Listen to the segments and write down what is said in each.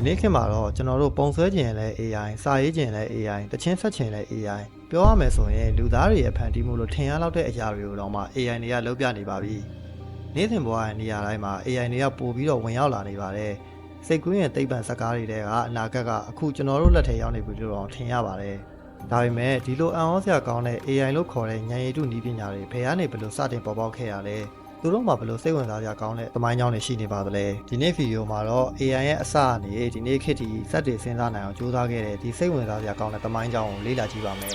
ဒီနေ့ခေတ်မှာတော့ကျွန်တော်တို့ပုံဆွဲခြင်းလည်း AI စာရေးခြင်းလည်း AI တချင်းဆက်ခြင်းလည်း AI ပြောရမယ်ဆိုရင်လူသားတွေရဲ့ဖန်တီးမှုလို့ထင်ရလောက်တဲ့အရာတွေကိုတော့မှ AI တွေကလုပ်ပြနေပါပြီနေ့စဉ်ဘဝရဲ့နေရာတိုင်းမှာ AI တွေကပို့ပြီးတော့ဝင်ရောက်လာနေပါတယ်စိတ်ကူးရဲ့သိပ္ပံစကားတွေကအနာဂတ်ကအခုကျွန်တော်တို့လက်ထဲရောက်နေပြီလို့တော့ထင်ရပါတယ်ဒါပေမဲ့ဒီလိုအံ့ဩစရာကောင်းတဲ့ AI လို့ခေါ်တဲ့ဉာဏ်ရည်တုနည်းပညာတွေဘယ်ကနေဘယ်လိုစတင်ပေါ်ပေါက်ခဲ့ရလဲ သူတို့မှာဘယ်လိုစိတ်ဝင်စားစရာကောင်းတဲ့သမိုင်းကြောင်းတွေရှိနေပါသလဲဒီနေ့ဗီဒီယိုမှာတော့ AI ရဲ့အစအနေဒီနေ့ခေတ်ဒီစက်တွေစဉ်းစားနိုင်အောင်ကြိုးစားခဲ့တဲ့ဒီစိတ်ဝင်စားစရာကောင်းတဲ့သမိုင်းကြောင်းကိုလေ့လာကြည့်ပါမယ်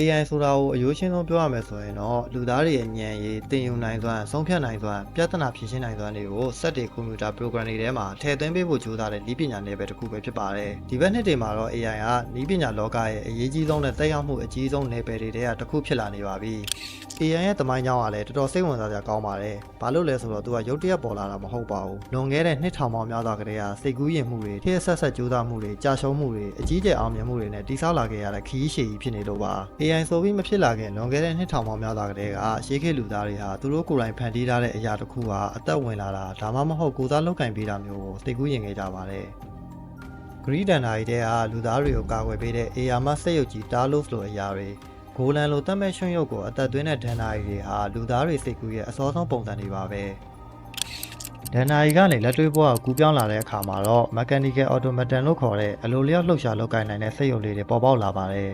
AI ဆိုတာကိုအရိုးရှင်းဆုံးပြောရမယ်ဆိုရင်တော့လူသားတွေရဲ့ဉာဏ်ရည်တင်ယူနိုင်စွမ်းဆုံးဖြတ်နိုင်စွမ်းပြဿနာဖြေရှင်းနိုင်စွမ်းတွေကိုစက်တွေကွန်ပျူတာ program တွေထဲမှာထည့်သွင်းပေးဖို့ကြိုးစားတဲ့နည်းပညာနယ်ပယ်တစ်ခုပဲဖြစ်ပါတယ်ဒီဘက်နှစ်တွေမှာတော့ AI ကနည်းပညာလောကရဲ့အရေးကြီးဆုံးနဲ့သက်ရောက်မှုအကြီးဆုံးနယ်ပယ်တွေထဲကတစ်ခုဖြစ်လာနေပါပြီ AI ရဲ့သမိုင်းကြောင်းကလည်းတော်တော်စိတ်ဝင်စားစရာကောင်းပါတယ်။ဘာလို့လဲဆိုတော့သူကရုတ်တရက်ပေါ်လာတာမဟုတ်ပါဘူး။လွန်ခဲ့တဲ့နှစ်ထောင်ပေါင်းများစွာကတည်းကစိတ်ကူးရင်မှုတွေထည့်ဆက်ဆက်ကြိုးစားမှုတွေကြာရှုံးမှုတွေအကြီးကျယ်အောင်မြင်မှုတွေနဲ့တိဆောက်လာခဲ့ရတဲ့ခရီးရှည်ကြီးဖြစ်နေလို့ပါ။ AI ဆိုပြီးမဖြစ်လာခင်လွန်ခဲ့တဲ့နှစ်ထောင်ပေါင်းများစွာကတည်းကရှေးခေတ်လူသားတွေဟာသူတို့ကိုယ်တိုင်ဖန်တီးထားတဲ့အရာတစ်ခုဟာအသက်ဝင်လာတာဒါမှမဟုတ်ကိုယ်စားလောက်ကင်ပေးတာမျိုးကိုစိတ်ကူးရင်ခဲ့ကြပါတယ်။ဂရီဒန်နာရီတဲ့ဟာလူသားတွေကိုကာကွယ်ပေးတဲ့အေယာမစက်ရုပ်ကြီးတားလို့လိုအရာတွေဂိုလန်လိုတတ်မဲ့ရွှွန့်ရုပ်ကိုအသက်သွင်းတဲ့ဒန်နာရီတွေဟာလူသားတွေစိတ်ကူးရဲ့အစောဆုံးပုံစံတွေပါပဲဒန်နာရီကနေလက်တွေ့ဘဝကိုကူးပြောင်းလာတဲ့အခါမှာတော့ mechanical automaton လို့ခေါ်တဲ့အလိုလျောက်လှုပ်ရှားလုပ်ကိုင်နိုင်တဲ့စက်ရုပ်လေးတွေပေါ်ပေါက်လာပါတယ်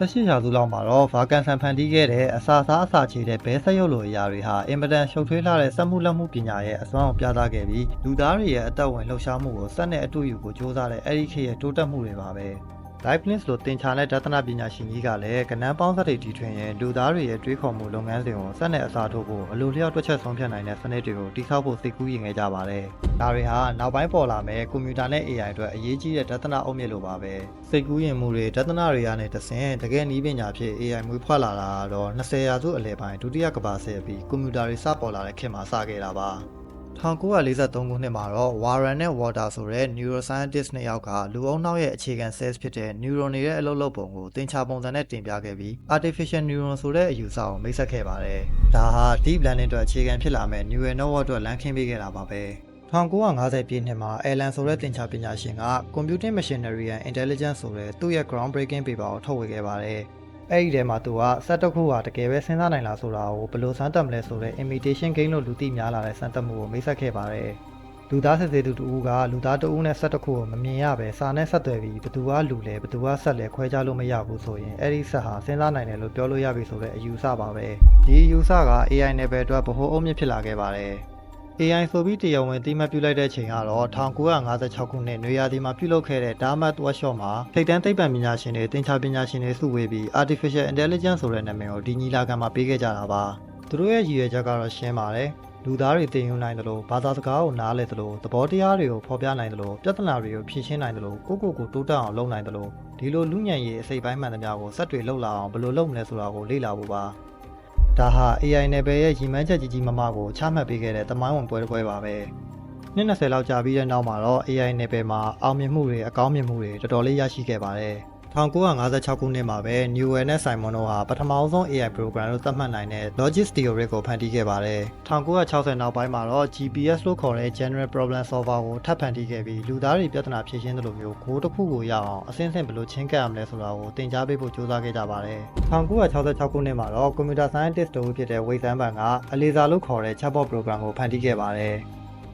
18ရာစုလောက်မှာတော့ဗာကန်ဆန်ဖန်တီးခဲ့တဲ့အစာစားအစာချေတဲ့ဘဲဆက်ရုပ်လိုအရာတွေဟာအင်မတန်ရှုပ်ထွေးလာတဲ့စက်မှုလက်မှုပညာရဲ့အစွမ်းကိုပြသခဲ့ပြီးလူသားတွေရဲ့အသက်ဝင်လှုပ်ရှားမှုကိုစက်နဲ့အတူယူကိုစ조사တဲ့အဲ့ဒီခေတ်ရဲ့တိုးတက်မှုတွေပါပဲ Leibniz လိုသင်္ချာနဲ့ဒသနပညာရှင်ကြီးကလည်းကဏ္ဍပေါင်းစက်တွေတီထွင်ရင်လူသားတွေရဲ့တွေးခေါ်မှုလုပ်ငန်းစဉ်ကိုစက်နဲ့အစားထိုးဖို့အလိုလျောက်တွက်ချက်ဆုံးဖြတ်နိုင်တဲ့စနစ်တွေကိုတိစောက်ဖို့စိတ်ကူးရင်ခဲ့ကြပါတယ်။ဒါတွေဟာနောက်ပိုင်းပေါ်လာမဲ့ကွန်ပျူတာနဲ့ AI အတွက်အရေးကြီးတဲ့ဒသနအုတ်မြစ်လိုပါပဲ။စိတ်ကူးရင်မှုတွေဒသနတွေကနေတဆင့်တကယ်နည်းပညာဖြစ် AI မွေးဖွားလာတာတော့20ရာစုအလယ်ပိုင်းဒုတိယကမ္ဘာစစ်ပြီးကွန်ပျူတာတွေစပေါ်လာတဲ့ခေတ်မှာစခဲ့တာပါ။ 1943ခုနှစ်မှာတော့ Warren နဲ့ Water ဆိုတဲ့ neuroscientist နှစ်ယောက်က လူအုံနောက်ရဲ့အခြေခံ cells ဖြစ်တဲ့ neuron တွေရဲ့အလုပ်လုပ်ပုံကိုသင်္ချာပုံစံနဲ့တင်ပြခဲ့ပြီး artificial neuron ဆိုတဲ့အယူဆကိုမိတ်ဆက်ခဲ့ပါတယ်။ဒါဟာ deep learning အတွက်အခြေခံဖြစ်လာမဲ့ neural network အတွက်လမ်းခင်းပေးခဲ့တာပါပဲ။1950ပြည့်နှစ်မှာ Alan ဆိုတဲ့သင်္ချာပညာရှင်က Computing Machinery and Intelligence ဆိုတဲ့သူ့ရဲ့ groundbreaking paper ကိုထုတ်ဝေခဲ့ပါတယ်။ အဲ့ဒီထဲမှာသူကစက်တစ်ခုဟာတကယ်ပဲစဉ်းစားနိုင်လားဆိုတာကိုဘယ်လိုစမ်းသပ်မလဲဆိုတဲ့ imitation game လို့လူသိများလာတဲ့စမ်းသပ်မှုကိုမိတ်ဆက်ခဲ့ပါတယ်လူသားစစ်သေးသူတူကလူသားတဦးနဲ့ဆက်တစ်ခုကိုမမြင်ရပဲစာနဲ့ဆက်သွယ်ပြီးဘသူကလူလဲဘသူကဆက်လဲခွဲခြားလို့မရဘူးဆိုရင်အဲ့ဒီဆက်ဟာစဉ်းစားနိုင်တယ်လို့ပြောလို့ရပြီဆိုတဲ့အယူဆပါပဲဒီအယူဆက AI နယ်ပယ်အတွက်ဗဟိုအုပ်မြစ်ဖြစ်လာခဲ့ပါတယ် AI ဆိုပြီးတရားဝင်တိမတ်ပြုလိုက်တဲ့ချိန်ကတော့1956ခုနှစ်နွေရာသီမှာပြုလုပ်ခဲ့တဲ့ Dartmouth Workshop မှာထိပ်တန်းသိပ္ပံပညာရှင်တွေသင်္ချာပညာရှင်တွေစုဝေးပြီး Artificial Intelligence ဆိုတဲ့နာမည်ကိုဒီညီလာခံမှာပေးခဲ့ကြတာပါသူတို့ရဲ့ရည်ရွယ်ချက်ကတော့ရှင်းပါတယ်လူသားတွေသင်ယူနိုင်တယ်လို့ဘာသာစကားကိုနားလည်တယ်လို့သဘောတရားတွေကိုဖော်ပြနိုင်တယ်လို့ပြဿနာတွေကိုဖြေရှင်းနိုင်တယ်လို့ကိုကိုကိုတိုးတက်အောင်လုပ်နိုင်တယ်လို့ဒီလိုလူညံ့ရေးအစိပ်ပိုင်းမှန်သမျှကိုစက်တွေလှုပ်လာအောင်ဘယ်လိုလုပ်မလဲဆိုတာကိုလေ့လာဖို့ပါ ဒါဟာ AI နယ်ပယ်ရဲ့ရည်မှန်းချက်ကြီးကြီးမားမားကိုချမှတ်ပေးခဲ့တဲ့တမိုင်းဝင်ပွဲတစ်ပွဲပါပဲနှစ်20လောက်ကြာပြီးတဲ့နောက်မှာတော့ AI နယ်ပယ်မှာအောင်မြင်မှုတွေအကောင်းမြင်မှုတွေတော်တော်လေးရရှိခဲ့ပါတယ် 1956ခုနှစ်မှာပဲ Newell နဲ့ Simon တို့ဟာပထမဆုံး AI program လို့သတ်မှတ်နိုင်တဲ့ Logic Theory ကိုဖန်တီးခဲ့ပါတယ်1960နောက်ပိုင်းမှာတော့ GPS လို့ခေါ်တဲ့ General Problem Solver ကိုထပ်ဖန်တီးခဲ့ပြီးလူသားတွေပြဿနာဖြေရှင်းသလိုမျိုးဂိုးတစ်ခုကိုရအောင်အစင်းစင်ဘယ်လိုချင်းကပ်ရမလဲဆိုတာကိုသင်ကြားပေးဖို့ကြိုးစားခဲ့ကြပါတယ်1966ခုနှစ်မှာတော့ Computer Scientist တို့ဖြစ်တဲ့ Wei Zhanban ကအလီဇာလို့ခေါ်တဲ့ Chatbot program ကိုဖန်တီးခဲ့ပါတယ်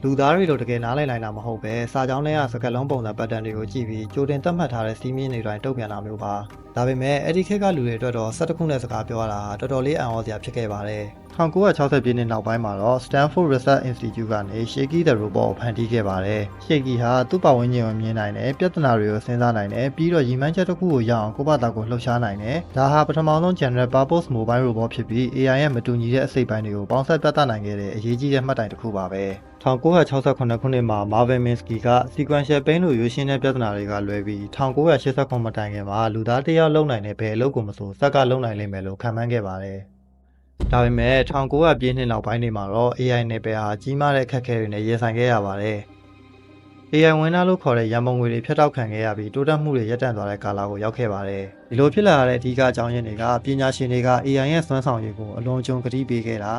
လူသားတွေလိုတကယ်နားလည်နိုင်တာမဟုတ်ပဲစာကြောင်းထဲကစကားလုံးပုံစံပတ်တန်တွေကိုကြည့်ပြီးကြိုတင်သတ်မှတ်ထားတဲ့စီးမင်းတွေတိုင်းတုံ့ပြန်တာမျိုးပါဒါပေမဲ့အဲ့ဒီခေတ်ကလူတွေအတွက်တော့၁၁ခုနဲ့စကားပြောရတာတော်တော်လေးအံ့ဩစရာဖြစ်ခဲ့ပါတယ်1960ပြည့်နှစ်နောက်ပိုင်းမှာတော့ Stanford Research Institute ကနေ Shaky the Robot ကိုဖန်တီးခဲ့ပါတယ်။ Shaky ဟာသူ့ပတ်ဝန်းကျင်ကိုမြင်နိုင်တယ်၊ပြဿနာတွေကိုစဉ်းစားနိုင်တယ်ပြီးတော့ရည်မှန်းချက်တစ်ခုကိုရအောင်ကိုယ့်ဘာသာကိုလှုပ်ရှားနိုင်တယ်။ဒါဟာပထမဆုံး General Purpose Mobile Robot ဖြစ်ပြီး AI ရဲ့မတူညီတဲ့အစိတ်ပိုင်းတွေကိုပေါင်းစပ်ပြသနိုင်ခဲ့တဲ့အရေးကြီးတဲ့မှတ်တိုင်တစ်ခုပါပဲ။ 1968ခုနှစ်မှာ Marvin Minsky က sequential pain လို့ရွေးရှင်းတဲ့ပြဿနာတွေကလွဲပြီး1989မတိုင်ခင်မှာလူသားတစ်ယောက်လုံနိုင်တဲ့ဘယ်အလုပ်ကိုမဆိုစက်ကလုံနိုင်လိမ့်မယ်လို့ခန့်မှန်းခဲ့ပါတယ်။ဒါပေမဲ့1900ပြည့်နှစ်နောက်ပိုင်းတွေမှာတော့ AI နယ်ပယ်ဟာကြီးမားတဲ့အခက်အခဲတွေနဲ့ရင်ဆိုင်ခဲ့ရပါတယ်။ AI ဝင်လာလို့ခေါ်တဲ့ရန်ပုံငွေတွေဖျက်တောက်ခံခဲ့ရပြီးတိုးတက်မှုတွေရပ်တန့်သွားတဲ့ကာလကိုရောက်ခဲ့ပါတယ်။ဒီလိုဖြစ်လာရတဲ့အဓိကအကြောင်းရင်းတွေကပညာရှင်တွေက AI ရဲ့စွမ်းဆောင်ရည်ကိုအလွန်ကြုံကတိပေးခဲ့တာ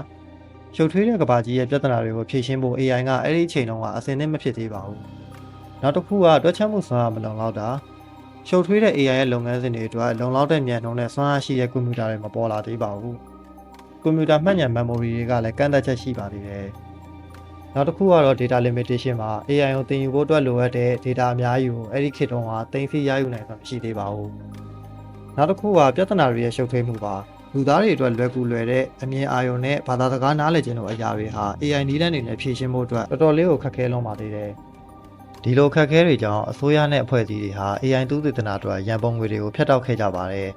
ရုပ်ထွေးတဲ့ကဘာကြီးရဲ့ပြဿနာတွေကိုဖြေရှင်းဖို့ AI ကအဲ့ဒီအချိန်တုန်းကအစင်းနဲ့မဖြစ်သေးပါဘူး။နောက်တစ်ခုကတွက်ချက်မှုစွမ်းအားမလုံလောက်တာရှုပ်ထွေးတဲ့ AI ရဲ့လုပ်ငန်းစဉ်တွေအတွက်လုံလောက်တဲ့မြန်နှုန်းနဲ့စွမ်းအားရှိတဲ့ကွန်ပျူတာတွေမပေါ်လာသေးပါဘူးကွန်ပျူတာမှတ်ဉာဏ် memory တွေကလည်းကန့်သတ်ချက်ရှိပါသေးတယ်နောက်တစ်ခုကတော့ data limitation မှာ AI ကိုသင်ယူဖို့အတွက်လိုအပ်တဲ့ data အများကြီးကိုအဲ့ဒီခေတ်တုန်းကသိသိရယူနိုင်မှာမရှိသေးပါဘူးနောက်တစ်ခုကပြဿနာတွေရဲ့ရှုပ်ထွေးမှုပါ လူသားတွေအတွက်လွယ်ကူလွယ်တဲ့အမြင်အာရုံနဲ့ဘာသာစကားနားလည်ခြင်းလိုအရာတွေဟာ AI နည်းလမ်းတွေနဲ့ဖြည့်ရှင်းဖို့အတွက်တော်တော်လေးကိုခက်ခဲလွန်ပါသေးတယ်ဒီလိုခက်ခဲတွေကြောင့်အစိုးရနဲ့အဖွဲ့အစည်းတွေဟာ AI သုတေသနအတွက်ရန်ပုံငွေတွေကိုဖျက်တောက်ခဲ့ကြပါတယ်